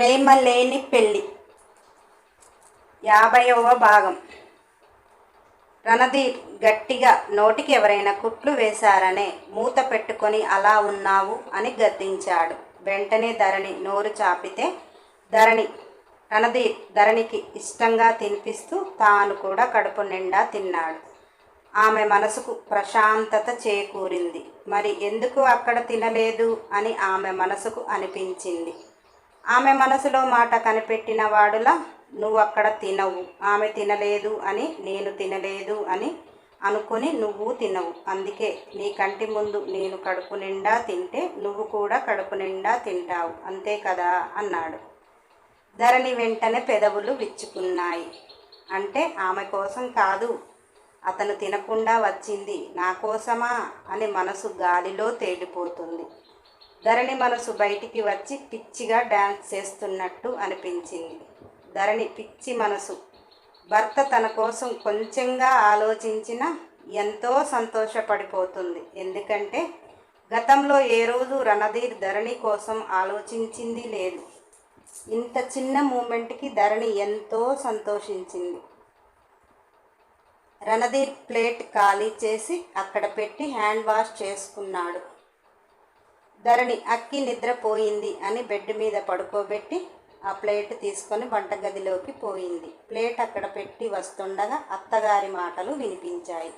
ప్రేమ లేని పెళ్ళి యాభైవ భాగం. రణధీర్ గట్టిగా నోటికి ఎవరైనా కుట్లు వేశారనే మూత పెట్టుకొని అలా ఉన్నావు అని గద్దించాడు. వెంటనే ధరణి నోరు చాపితే ధరణి రణధీర్ ధరణికి ఇష్టంగా తినిపిస్తూ తాను కూడా కడుపు నిండా తిన్నాడు. ఆమె మనసుకు ప్రశాంతత చేకూరింది. మరి ఎందుకు అక్కడ తినలేదు అని ఆమె మనసుకు అనిపించింది. ఆమె మనసులో మాట కనిపెట్టిన వాడులా నువ్వు అక్కడ తినవు. ఆమె తినలేదు అని నేను తినలేదు అని అనుకుని నువ్వు తినవు. అందుకే నీ కంటి ముందు నేను కడుపు నిండా తింటే నువ్వు కూడా కడుపు నిండా తింటావు. అంతే కదా? అన్నాడు. ధరణి వెంటనే పెదవులు విచ్చుకున్నాయి. అంటే ఆమె కోసం కాదు. అతను తినకుండా వచ్చింది. నా కోసమా? అని మనసు గాలిలో తేలిపోతుంది. ధరణి మనసు బయటికి వచ్చి పిచ్చిగా డ్యాన్స్ చేస్తున్నట్టు అనిపించింది. ధరణి పిచ్చి మనసు. భర్త తన కోసం కొంచెంగా ఆలోచించిన ఎంతో సంతోషపడిపోతుంది. ఎందుకంటే గతంలో ఏ రోజు రణధీర్ ధరణి కోసం ఆలోచించింది లేదు. ఇంత చిన్న మూమెంట్కి ధరణి ఎంతో సంతోషించింది. రణధీర్ ప్లేట్ ఖాళీ చేసి అక్కడ పెట్టి హ్యాండ్ వాష్ చేసుకున్నాడు. ధరణి అక్కి నిద్రపోయింది అని బెడ్ మీద పడుకోబెట్టి ఆ ప్లేట్ తీసుకొని వంటగదిలోకి పోయింది. ప్లేట్ అక్కడ పెట్టి వస్తుండగా అత్తగారి మాటలు వినిపించాయి.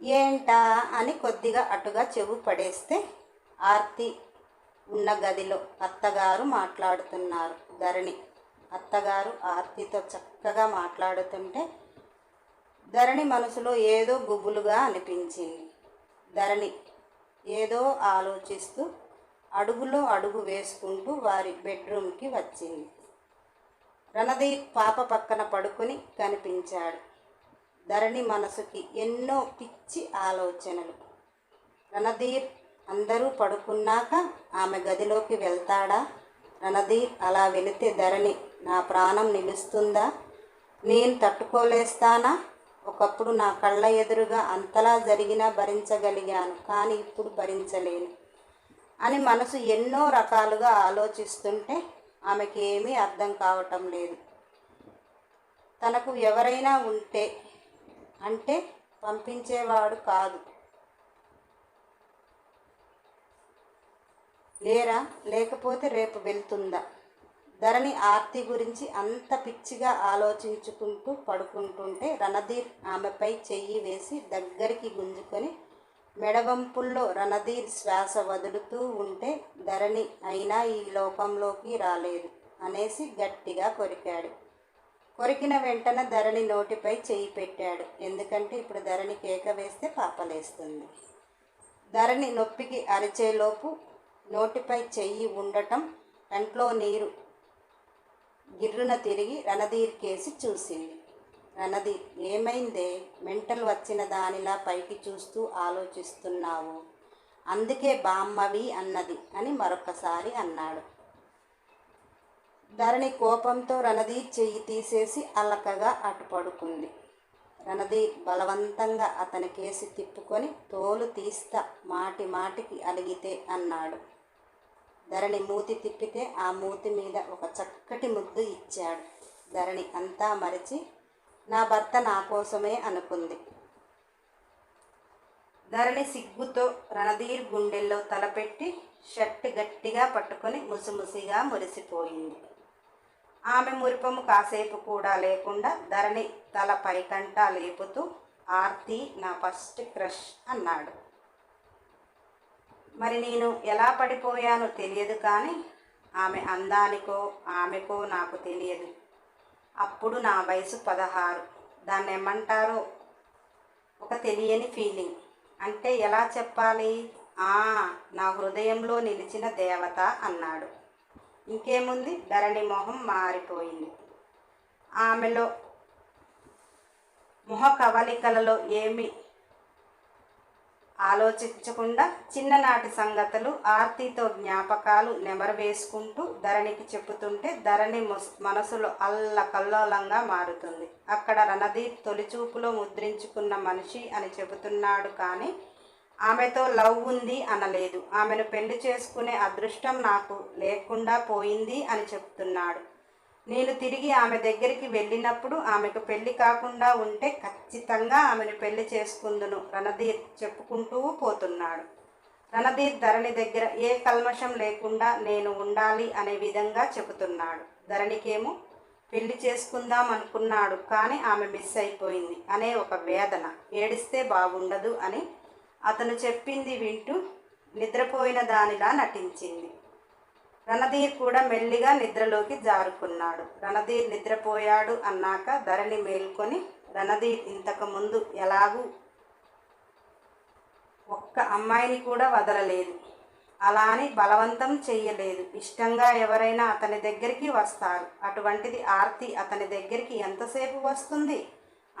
ఏంటా అని కొద్దిగా అటుగా చెవు పడేస్తే ఆర్తి ఉన్న గదిలో అత్తగారు మాట్లాడుతున్నారు. ధరణి అత్తగారు ఆర్తితో చక్కగా మాట్లాడుతుంటే ధరణి మనసులో ఏదో గుబులుగా అనిపించింది. ధరణి ఏదో ఆలోచిస్తూ అడుగులో అడుగు వేసుకుంటూ వారి బెడ్రూమ్కి వచ్చింది. రణధీర్ పాప పక్కన పడుకుని కనిపించాడు. ధరణి మనసుకి ఎన్నో పిచ్చి ఆలోచనలు. రణధీర్ అందరూ పడుకున్నాక ఆమె గదిలోకి వెళ్తాడా? రణధీర్ అలా వెళితే ధరణి నా ప్రాణం నిలుస్తుందా? నేను తట్టుకోలేస్తానా? ఒకప్పుడు నా కళ్ళ ఎదురుగా అంతలా జరిగినా భరించగలిగాను కానీ ఇప్పుడు భరించలేను. అని మనసు ఎన్నో రకాలుగా ఆలోచిస్తుంటే ఆమెకి ఏమీ అర్థం కావటం లేదు. తనకు ఎవరైనా ఉంటే అంటే పంపించేవాడు కాదు. లేరా? లేకపోతే రేపు వెళ్తుందా? ధరణి ఆర్తి గురించి అంత పిచ్చిగా ఆలోచించుకుంటూ పడుకుంటుంటే రణధీర్ ఆమెపై చెయ్యి వేసి దగ్గరికి గుంజుకొని మెడవంపుల్లో రణధీర్ శ్వాస వదులుతూ ఉంటే ధరణి అయినా ఈ లోకంలోకి రాలేదు అనేసి గట్టిగా కొరికాడు. కొరికిన వెంటనే ధరణి నోటిపై చేయి పెట్టాడు. ఎందుకంటే ఇప్పుడు ధరణి కేక వేస్తే పాపలేస్తుంది. ధరణి నొప్పికి అరిచేలోపు నోటిపై చెయ్యి ఉండటం కంట్లో నీరు గిర్రున తిరిగి రణధీర్ కేసి చూసింది. అన్నది ఏమైందే? మెంటల్ వచ్చిన దానిలా పైకి చూస్తూ ఆలోచిస్తున్నావు. అందుకే బామ్మవి అన్నది అని మరొకసారి అన్నాడు. ధరణి కోపంతో రణధీర్ చెయ్యి తీసేసి అలకగా అటు పడుకుంది. రణధీర్ బలవంతంగా అతని కేసి తిప్పుకొని తోలు తీస్తా మాటి మాటికి అలిగితే అన్నాడు. ధరణి మూతి తిప్పితే ఆ మూతి మీద ఒక చక్కటి ముద్దు ఇచ్చాడు. ధరణి అంతా మరిచి నా భర్త నా కోసమే అనుకుంది. ధరణి సిగ్గుతో రణధీర్ గుండెల్లో తలపెట్టి షర్ట్ గట్టిగా పట్టుకొని ముసిముసిగా మురిసిపోయింది. ఆమె మురిపము కాసేపు కూడా లేకుండా ధరణి తల పైకంటా లేపుతూ ఆర్తి నా ఫస్ట్ క్రష్ అన్నాడు. మరి నేను ఎలా పడిపోయానో తెలియదు కానీ ఆమె అందానికో ఆమెకో నాకు తెలియదు. అప్పుడు నా వయసు పదహారు. దాన్ని ఏమంటారో? ఒక తెలియని ఫీలింగ్ అంటే ఎలా చెప్పాలి? ఆ నా హృదయంలో నిలిచిన దేవత అన్నాడు. ఇంకేముంది? ధరణి మొహం మారిపోయింది. ఆమెలో మొహ కవలికలలో ఏమి ఆలోచించకుండా చిన్ననాటి సంగతులు ఆర్తితో జ్ఞాపకాలు నెమరవేసుకుంటూ ధరణికి చెప్పుతుంటే ధరణి మొస్- మనసులో అల్లకల్లోలంగా మారుతుంది. అక్కడ రణదీప్ తొలిచూపులో ముద్రించుకున్న మనిషి అని చెబుతున్నాడు కానీ ఆమెతో లవ్ ఉంది అనలేదు. ఆమెను పెళ్ళి చేసుకునే అదృష్టం నాకు లేకుండా పోయింది అని చెప్తున్నాడు. నేను తిరిగి ఆమె దగ్గరికి వెళ్ళినప్పుడు ఆమెకు పెళ్ళి కాకుండా ఉంటే ఖచ్చితంగా ఆమెను పెళ్ళి చేసుకుందును రణధీర్ చెప్పుకుంటూ పోతున్నాడు. రణధీర్ ధరణి దగ్గర ఏ కల్మషం లేకుండా నేను ఉండాలి అనే విధంగా చెబుతున్నాడు. ధరణికేమో పెళ్ళి చేసుకుందాం అనుకున్నాడు కానీ ఆమె మిస్ అయిపోయింది అనే ఒక వేదన. ఏడిస్తే బాగుండదు అని అతను చెప్పింది వింటూ నిద్రపోయిన దానిలా నటించింది. రణధీర్ కూడా మెల్లిగా నిద్రలోకి జారుకున్నాడు. రణధీర్ నిద్రపోయాడు అన్నాక ధరణి మేల్కొని రణధీర్ ఇంతకుముందు ఎలాగూ ఒక్క అమ్మాయిని కూడా వదలలేదు. అలా అని బలవంతం చెయ్యలేదు. ఇష్టంగా ఎవరైనా అతని దగ్గరికి వస్తారు. అటువంటిది ఆర్తి అతని దగ్గరికి ఎంతసేపు వస్తుంది?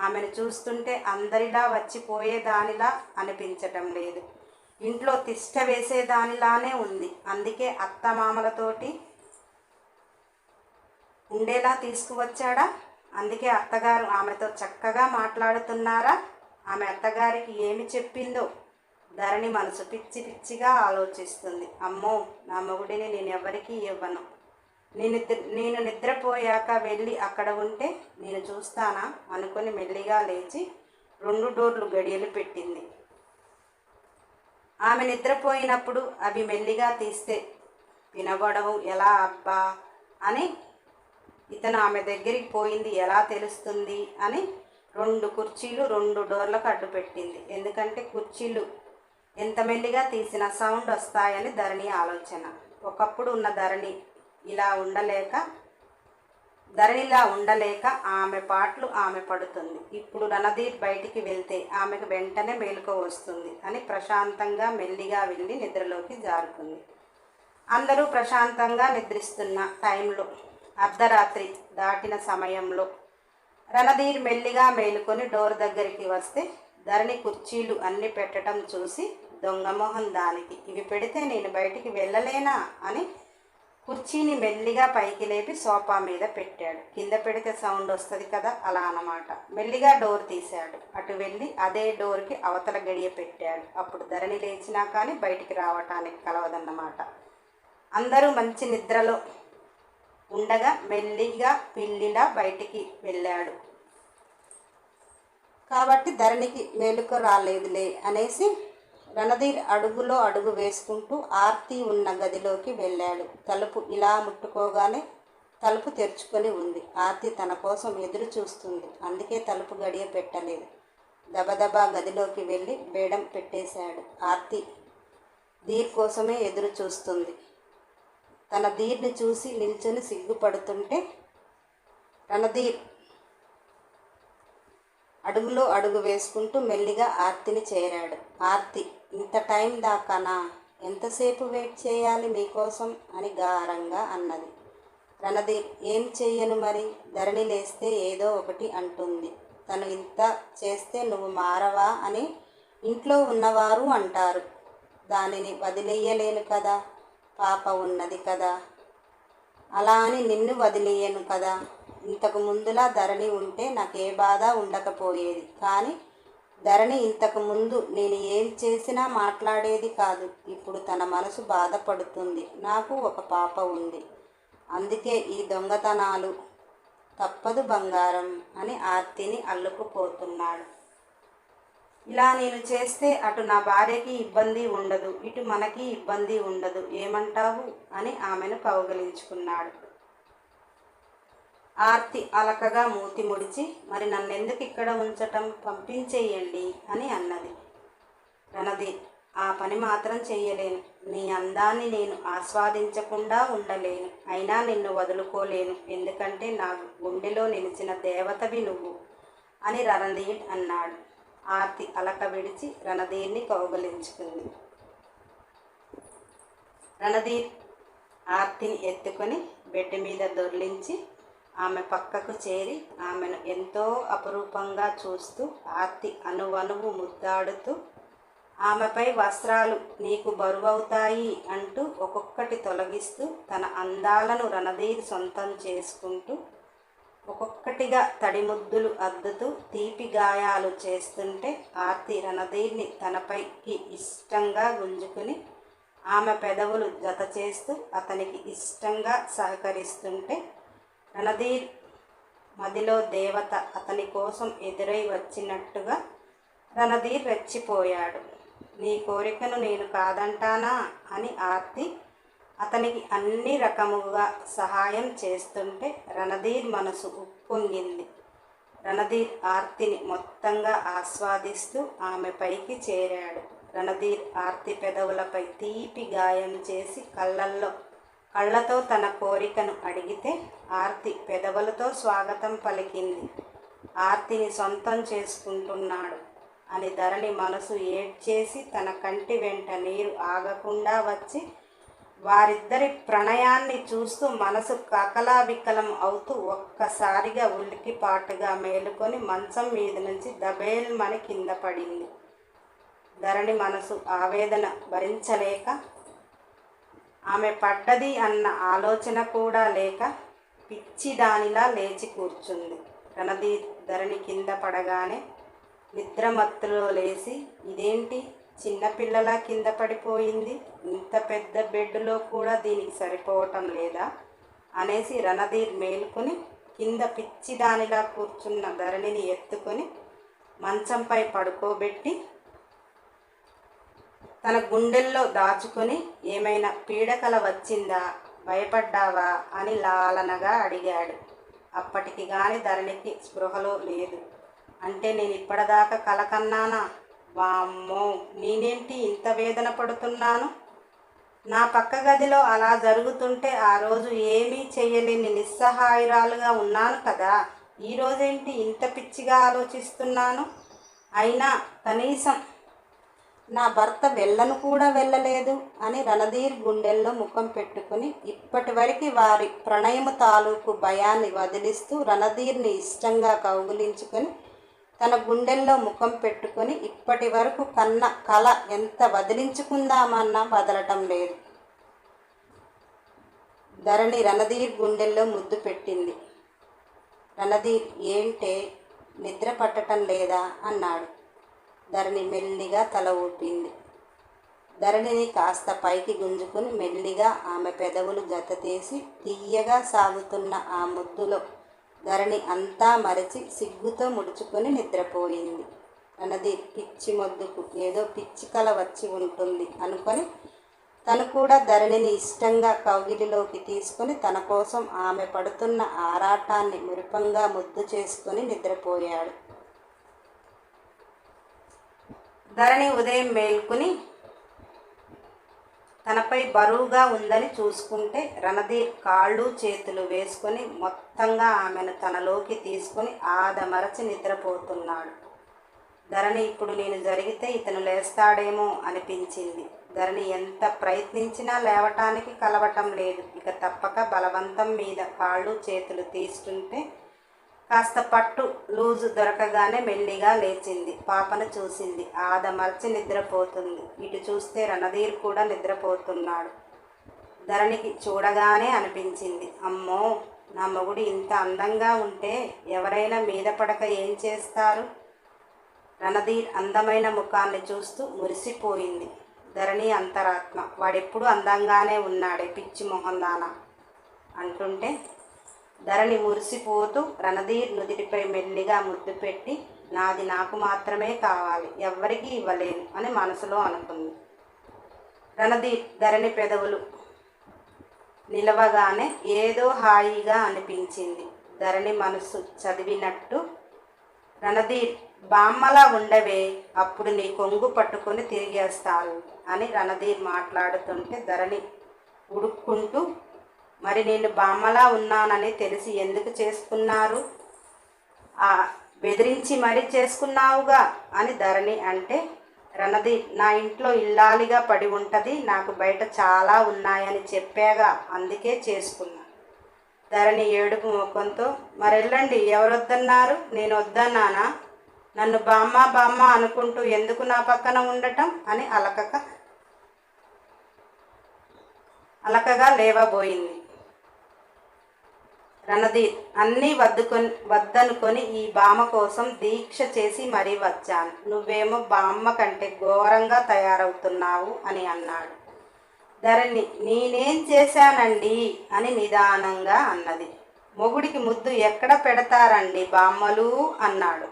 ఆమెను చూస్తుంటే అందరిలా వచ్చిపోయేదానిలా అనిపించటం లేదు. ఇంట్లో తిష్ట వేసేదానిలానే ఉంది. అందుకే అత్తమామలతోటి ఉండేలా తీసుకువచ్చాడా? అందుకే అత్తగారు ఆమెతో చక్కగా మాట్లాడుతున్నారా? ఆమె అత్తగారికి ఏమి చెప్పిందో ధరణి మనసు పిచ్చి పిచ్చిగా ఆలోచిస్తుంది. అమ్మో నా మొగుడిని నేను ఎవరికీ ఇవ్వను. నేను నేను నిద్రపోయాక వెళ్ళి అక్కడ ఉంటే నేను చూస్తానా? అనుకొని మెల్లిగా లేచి రెండు డోర్లు గడియలు పెట్టింది. ఆమె నిద్రపోయినప్పుడు అవి మెల్లిగా తీస్తే వినబడవు ఎలా అబ్బా అని ఇతను ఆమె దగ్గరికి పోయింది ఎలా తెలుస్తుంది అని రెండు కుర్చీలు రెండు డోర్లకు అడ్డు పెట్టింది. ఎందుకంటే కుర్చీలు ఎంత మెల్లిగా తీసిన సౌండ్ వస్తాయని ధరణి ఆలోచన. ఒకప్పుడు ఉన్న ధరణి ఇలా ఉండలేక ధరణిలా ఉండలేక ఆమె పాటలు ఆమె పడుతుంది. ఇప్పుడు రణధీర్ బయటికి వెళ్తే ఆమెకు వెంటనే మేలుకో వస్తుంది అని ప్రశాంతంగా మెల్లిగా వెళ్ళి నిద్రలోకి జారుకుంది. అందరూ ప్రశాంతంగా నిద్రిస్తున్న టైంలో అర్ధరాత్రి దాటిన సమయంలో రణధీర్ మెల్లిగా మేలుకొని డోర్ దగ్గరికి వస్తే ధరణి కుర్చీలు అన్ని పెట్టడం చూసి దొంగమోహన్ దానికి ఇవి పెడితే నేను బయటికి వెళ్ళలేనా? అని కుర్చీని మెల్లిగా పైకి లేపి సోఫా మీద పెట్టాడు. కింద పెడితే సౌండ్ వస్తుంది కదా అలా అన్నమాట. మెల్లిగా డోర్ తీశాడు. అటు వెళ్ళి అదే డోర్కి అవతల గడియ పెట్టాడు. అప్పుడు ధరణి లేచినా కానీ బయటికి రావటానికి కలవదన్నమాట. అందరూ మంచి నిద్రలో ఉండగా మెల్లిగా పిల్లిలా బయటికి వెళ్ళాడు. కాబట్టి ధరణికి మేలుకు రాలేదులే అనేసి రణధీర్ అడుగులో అడుగు వేసుకుంటూ ఆర్తి ఉన్న గదిలోకి వెళ్ళాడు. తలుపు ఇలా ముట్టుకోగానే తలుపు తెరుచుకొని ఉంది. ఆర్తి తన కోసం ఎదురు చూస్తుంది. అందుకే తలుపు గడియ పెట్టలేదు. దబదబా గదిలోకి వెళ్ళి బేడం పెట్టేశాడు. ఆర్తి ధీర్ కోసమే ఎదురు చూస్తుంది. తన ధీర్ని చూసి నిల్చొని సిగ్గుపడుతుంటే రణధీర్ అడుగులో అడుగు వేసుకుంటూ మెల్లిగా ఆర్తిని చేరాడు. ఆర్తి ఇంత టైం దాకానా? ఎంతసేపు వెయిట్ చేయాలి మీకోసం? అని గారంగా అన్నది. రణదీప్ ఏం చెయ్యను మరి? ధరణి లేస్తే ఏదో ఒకటి అంటుంది. తను ఇంత చేస్తే నువ్వు మారవా అని ఇంట్లో ఉన్నవారు అంటారు. దానిని వదిలేయలేను కదా? పాప ఉన్నది కదా? అలా అని నిన్ను వదిలేయను కదా? ఇంతకు ముందులా ధరణి ఉంటే నాకు ఏ బాధ ఉండకపోయేది. కానీ ధరణి ఇంతకు ముందు నేను ఏం చేసినా మాట్లాడేది కాదు. ఇప్పుడు తన మనసు బాధపడుతుంది. నాకు ఒక పాప ఉంది. అందుకే ఈ దొంగతనాలు తప్పదు బంగారం అని ఆర్తిని అల్లుకుపోతున్నాడు. ఇలా నేను చేస్తే అటు నా భార్యకి ఇబ్బంది ఉండదు. ఇటు మనకి ఇబ్బంది ఉండదు. ఏమంటావు? అని ఆమెను కౌగలించుకున్నాడు. ఆర్తి అలకగా మూతి ముడిచి మరి నన్నెందుకు ఇక్కడ ఉంచటం? పంపించేయండి అని అన్నది. రణది ఆ పని మాత్రం చేయలేను నీ అందాన్ని నేను ఆస్వాదించకుండా ఉండలేను. అయినా నిన్ను వదులుకోలేను. ఎందుకంటే నా గుండెలో నిలిచిన దేవతవి నువ్వు అని రణధీర్ అన్నాడు. ఆర్తి అలక విడిచి రణధీర్ని కౌగలించుకుంది. రణధీర్ ఆర్తిని ఎత్తుకొని బెడ్ మీద దొర్లించి ఆమె పక్కకు చేరి ఆమెను ఎంతో అపురూపంగా చూస్తూ ఆర్తి అనువనువు ముద్దాడుతూ ఆమెపై వస్త్రాలు నీకు బరువవుతాయి అంటూ ఒక్కొక్కటి తొలగిస్తూ తన అందాలను రణధీర్ సొంతం చేసుకుంటూ ఒక్కొక్కటిగా తడిముద్దులు అద్దుతూ తీపి గాయాలు చేస్తుంటే ఆర్తి రణధీర్ని తనపైకి ఇష్టంగా గుంజుకుని ఆమె పెదవులు జత చేస్తూ అతనికి ఇష్టంగా సహకరిస్తుంటే రణధీర్ మదిలో దేవత అతని కోసం ఎదురై వచ్చినట్టుగా రణధీర్ రెచ్చిపోయాడు. నీ కోరికను నేను కాదంటానా? అని ఆర్తి అతనికి అన్ని రకముగా సహాయం చేస్తుంటే రణధీర్ మనసు ఉప్పొంగింది. రణధీర్ ఆర్తిని మొత్తంగా ఆస్వాదిస్తూ ఆమె పైకి చేరాడు. రణధీర్ ఆర్తి పెదవులపై తీపి గాయం చేసి కళ్ళల్లో కళ్ళతో తన కోరికను అడిగితే ఆర్తి పెదవులతో స్వాగతం పలికింది. ఆర్తిని సొంతం చేసుకుంటున్నాడు అని ధరణి మనసు ఏడ్చేసి తన కంటి వెంట నీరు ఆగకుండా వచ్చి వారిద్దరి ప్రణయాన్ని చూస్తూ మనసు కకలావికలం అవుతూ ఒక్కసారిగా ఉల్లికిపాటుగా మేలుకొని మంచం మీద నుంచి దబేల్మని కింద పడింది. ధరణి మనసు ఆవేదన భరించలేక ఆమె పడ్డది అన్న ఆలోచన కూడా లేక పిచ్చి దానిలా లేచి కూర్చుంది. రణది ధరణి కింద పడగానే నిద్రమత్తులో లేచి ఇదేంటి? చిన్నపిల్లలా కింద పడిపోయింది? ఇంత పెద్ద బెడ్లో కూడా దీనికి సరిపోవటం లేదా? అనేసి రణధీర్ మేలుకొని కింద పిచ్చి దానిలా కూర్చున్న ధరణిని ఎత్తుకొని మంచంపై పడుకోబెట్టి తన గుండెల్లో దాచుకొని ఏమైనా పీడకల వచ్చిందా భయపడ్డావా అని లాలనగా అడిగాడు. అప్పటికి గాని ధరణికి స్పృహలో లేదు. అంటే నేను ఇప్పటిదాకా కలకన్నానా వామ్మో నేనేంటి ఇంత వేదన పడుతున్నాను? నా పక్క గదిలో అలా జరుగుతుంటే ఆ రోజు ఏమీ చేయలేని నిస్సహాయురాలుగా ఉన్నాను కదా. ఈరోజేంటి ఇంత పిచ్చిగా ఆలోచిస్తున్నాను? అయినా కనీసం నా భర్త వెళ్ళను కూడా వెళ్ళలేదు అని రణధీర్ గుండెల్లో ముఖం పెట్టుకుని ఇప్పటి వరకు వారి ప్రణయము తాలూకు భయాన్ని వదిలిస్తూ రణధీర్ని ఇష్టంగా కౌగులించుకొని తన గుండెల్లో ముఖం పెట్టుకొని ఇప్పటి వరకు కన్న కళ ఎంత వదిలించుకుందామన్నా వదలటం లేదు. ధరణి రణధీర్ గుండెల్లో ముద్దు పెట్టింది. రణధీర్ ఏంటే? నిద్ర పట్టటం లేదా? అన్నాడు. ధరణి మెల్లిగా తల ఊపింది. ధరణిని కాస్త పైకి గుంజుకుని మెల్లిగా ఆమె పెదవులు జత తీసి తీయగా సాగుతున్న ఆ ముద్దులో ధరణి అంతా మరచి సిగ్గుతో ముడుచుకొని నిద్రపోయింది. అన్నది పిచ్చి మొద్దుకు ఏదో పిచ్చి కల వచ్చి ఉంటుంది అనుకొని తను కూడా ధరణిని ఇష్టంగా కౌగిలిలోకి తీసుకుని తన కోసం ఆమె పడుతున్న ఆరాటాన్ని మురిపంగా ముద్దు చేసుకుని నిద్రపోయాడు. ధరణి ఉదయం మేల్కొని తనపై బరువుగా ఉందని చూసుకుంటే రణధీర్ కాళ్ళు చేతులు వేసుకొని మొత్తంగా ఆమెను తనలోకి తీసుకొని ఆదమరచి నిద్రపోతున్నాడు. ధరణి ఇప్పుడు నేను జరిగితే ఇతను లేస్తాడేమో అనిపించింది. ధరణి ఎంత ప్రయత్నించినా లేవటానికి కలవటం లేదు. ఇక తప్పక బలవంతం మీద కాళ్ళు చేతులు తీసుకుంటే కాస్త పట్టు లూజు దొరకగానే మెల్లిగా లేచింది. పాపను చూసింది. ఆదమర్చి నిద్రపోతుంది. ఇటు చూస్తే రణధీర్ కూడా నిద్రపోతున్నాడు. ధరణికి చూడగానే అనిపించింది. అమ్మో నా మొగుడు ఇంత అందంగా ఉంటే ఎవరైనా మీద పడక ఏం చేస్తారు? రణధీర్ అందమైన ముఖాన్ని చూస్తూ మురిసిపోయింది. ధరణి అంతరాత్మ. వాడెప్పుడు అందంగానే ఉన్నాడే పిచ్చి మొహందాన అంటుంటే ధరణి మురిసిపోతూ రణధీర్ నుదిటిపై మెల్లిగా ముద్దు పెట్టి నాది నాకు మాత్రమే కావాలి ఎవ్వరికీ ఇవ్వలేను అని మనసులో అనుకుంది. రణధీర్ ధరణి పెదవులు నిలవగానే ఏదో హాయిగా అనిపించింది. ధరణి మనసు చదివినట్టు రణధీర్ బామ్మలా ఉండవే అప్పుడు నీ కొంగు పట్టుకొని తిరిగేస్తాను అని రణధీర్ మాట్లాడుతుంటే ధరణి ఉడుక్కుంటూ మరి నేను బామ్మలా ఉన్నానని తెలిసి ఎందుకు చేసుకున్నారు? ఆ బెదిరించి మరీ చేసుకున్నావుగా అని ధరణి అంటే రణది నా ఇంట్లో ఇల్లాలిగా పడి ఉంటుంది నాకు బయట చాలా ఉన్నాయని చెప్పాగా అందుకే చేసుకున్నా. ధరణి ఏడుపు ముఖంతో మరెళ్ళండి ఎవరొద్దన్నారు? నేను వద్దన్నానా? నన్ను బామ్మ బామ్మ అనుకుంటూ ఎందుకు నా పక్కన ఉండటం? అని అలకక అలకగా లేవబోయింది. రణధీర్ అన్నీ వద్దుకొని వద్దనుకొని ఈ బామ్మ కోసం దీక్ష చేసి మరీ వచ్చాను. నువ్వేమో బామ్మ కంటే ఘోరంగా తయారవుతున్నావు అని అన్నాడు. ధరణి నేనేం చేశానండి అని నిదానంగా అన్నది. మొగుడికి ముద్దు ఎక్కడ పెడతారండి బామ్మలు? అన్నాడు.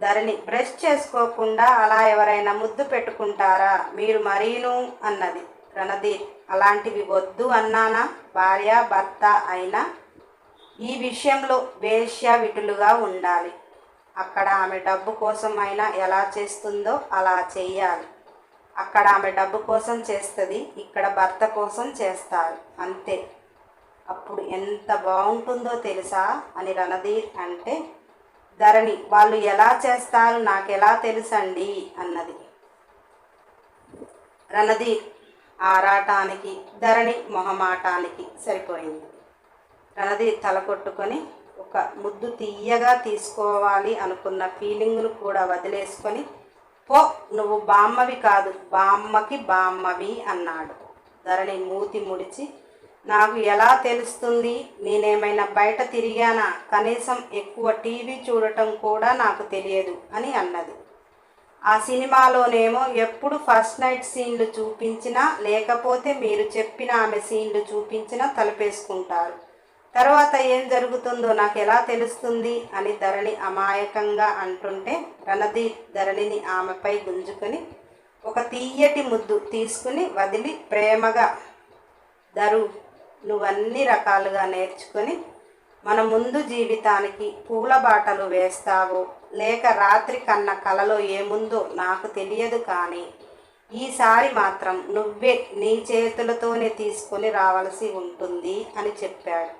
ధరణి బ్రష్ చేసుకోకుండా అలా ఎవరైనా ముద్దు పెట్టుకుంటారా? మీరు మరీను? అన్నది. రణధీర్ అలాంటివి వద్దు అన్నానా భార్య భర్త అయినా? ఈ విషయంలో వేశ్యావిటులుగా ఉండాలి. అక్కడ ఆమె డబ్బు కోసం అయినా ఎలా చేస్తుందో అలా చేయాలి అక్కడ ఆమె డబ్బు కోసం చేస్తుంది ఇక్కడ భర్త కోసం చేస్తారు. అంతే. అప్పుడు ఎంత బాగుంటుందో తెలుసా అని రణధీర్ అంటే ధరణి వాళ్ళు ఎలా చేస్తారు నాకెలా తెలుసండి? అన్నది. రణధీర్ ఆరాటానికి ధరణి మొహమాటానికి సరిపోయింది. రణది తల కొట్టుకొని ఒక ముద్దు తీయగా తీసుకోవాలి అనుకున్న ఫీలింగ్ను కూడా వదిలేసుకొని పో నువ్వు బామ్మవి కాదు బామ్మకి బామ్మవి అన్నాడు. ధరణి మూతి ముడిచి నాకు ఎలా తెలుస్తుంది? నేనేమైనా బయట తిరిగానా? కనీసం ఎక్కువ టీవీ చూడటం కూడా నాకు తెలియదు అని అన్నది. ఆ సినిమాలోనేమో ఎప్పుడు ఫస్ట్ నైట్ సీన్లు చూపించినా లేకపోతే మీరు చెప్పిన ఆమె సీన్లు చూపించినా తలపేసుకుంటారు. తర్వాత ఏం జరుగుతుందో నాకు ఎలా తెలుస్తుంది అని ధరణి అమాయకంగా అంటుంటే రణధీర్ ధరణిని ఆమెపై గుంజుకొని ఒక తీయటి ముద్దు తీసుకుని వదిలి ప్రేమగా ధరు నువ్వన్ని రకాలుగా నేర్చుకొని మన ముందు జీవితానికి పూల బాటలు వేస్తావు లేక రాత్రి కన్న కలలో ఏముందో నాకు తెలియదు కానీ ఈసారి మాత్రం నువ్వే నీ చేతులతోనే తీసుకొని రావాల్సి ఉంటుంది అని చెప్పాడు.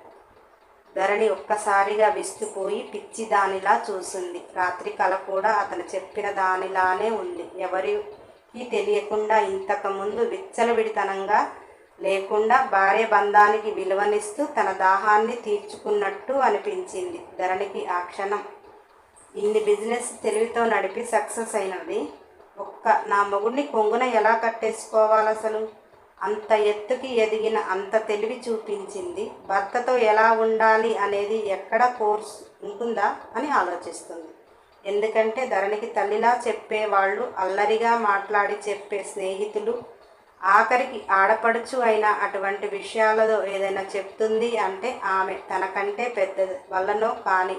ధరణి ఒక్కసారిగా విస్తుపోయి పిచ్చి దానిలా చూసింది. రాత్రి కల కూడా అతను చెప్పిన దానిలానే ఉంది. ఎవరికి తెలియకుండా ఇంతకుముందు విచ్చలవిడితనంగా లేకుండా భార్య బంధానికి విలువనిస్తూ తన దాహాన్ని తీర్చుకున్నట్టు అనిపించింది. ధరణికి ఆ క్షణం ఇన్ని బిజినెస్ తెలివితో నడిపి సక్సెస్ అయినది. ఒక్క నా మొగుడిని కొంగున ఎలా కట్టేసుకోవాలి అసలు? అంత ఎత్తుకి ఎదిగిన అంత తెలివి చూపించింది. భర్తతో ఎలా ఉండాలి అనేది ఎక్కడ కోర్స్ ఉంటుందా అని ఆలోచిస్తుంది. ఎందుకంటే ధరణికి తల్లిలా చెప్పేవాళ్ళు అల్లరిగా మాట్లాడి చెప్పే స్నేహితులు ఆఖరికి ఆడపడుచు అయిన అటువంటి విషయాలలో ఏదైనా చెప్తుంది అంటే ఆమె తనకంటే పెద్దది. వల్లనో కానీ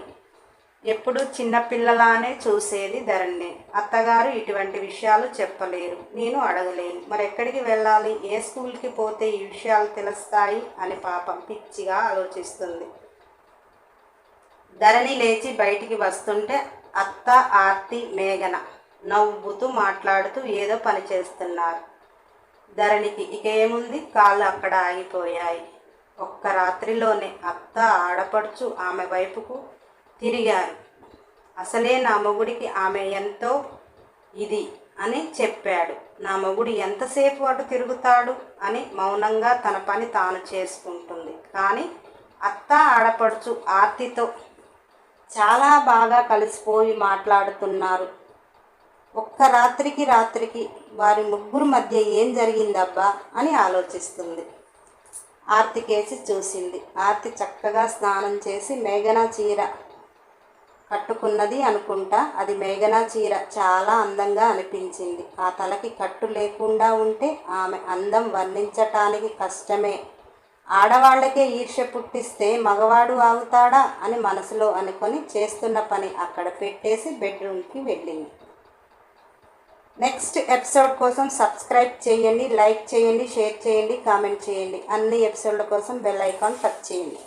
ఎప్పుడు చిన్నపిల్లలానే చూసేది ధరణి. అత్తగారు ఇటువంటి విషయాలు చెప్పలేరు. నేను అడగలేను. మరి ఎక్కడికి వెళ్ళాలి? ఏ స్కూల్కి పోతే ఈ విషయాలు తెలుస్తాయి? అని పాపం పిచ్చిగా ఆలోచిస్తుంది. ధరణి లేచి బయటికి వస్తుంటే అత్త ఆర్తి మేఘన నవ్వుతూ మాట్లాడుతూ ఏదో పని చేస్తున్నారు. ధరణికి ఇక ఏముంది కాళ్ళు అక్కడ ఆగిపోయాయి. ఒక్క రాత్రిలోనే అత్త ఆడపడుచు ఆమె వైపుకు తిరిగారు. అసలే నా మొగుడికి ఆమె ఎంతో ఇది అని చెప్పాడు. నా మొగుడు ఎంతసేపు అటు తిరుగుతాడు అని మౌనంగా తన పని తాను చేసుకుంటుంది. కానీ అత్త ఆడపడుచు ఆర్తితో చాలా బాగా కలిసిపోయి మాట్లాడుతున్నారు. ఒక్క రాత్రికి రాత్రికి వారి ముగ్గురు మధ్య ఏం జరిగిందబ్బా అని ఆలోచిస్తుంది. ఆర్తి కేసి చూసింది. ఆర్తి చక్కగా స్నానం చేసి మేఘనా చీర కట్టుకున్నది అనుకుంటా. అది మేఘనా చీర. చాలా అందంగా అనిపించింది. ఆ తలకి కట్టు లేకుండా ఉంటే ఆమె అందం వర్ణించటానికి కష్టమే. ఆడవాళ్ళకే ఈర్ష్య పుట్టిస్తే మగవాడు ఆగుతాడా అని మనసులో అనుకొని చేస్తున్న పని అక్కడ పెట్టేసి బెడ్రూమ్కి వెళ్ళింది. నెక్స్ట్ ఎపిసోడ్ కోసం సబ్స్క్రైబ్ చేయండి లైక్ చేయండి షేర్ చేయండి కామెంట్ చేయండి. అన్ని ఎపిసోడ్ల కోసం బెల్ ఐకాన్ టచ్ చేయండి.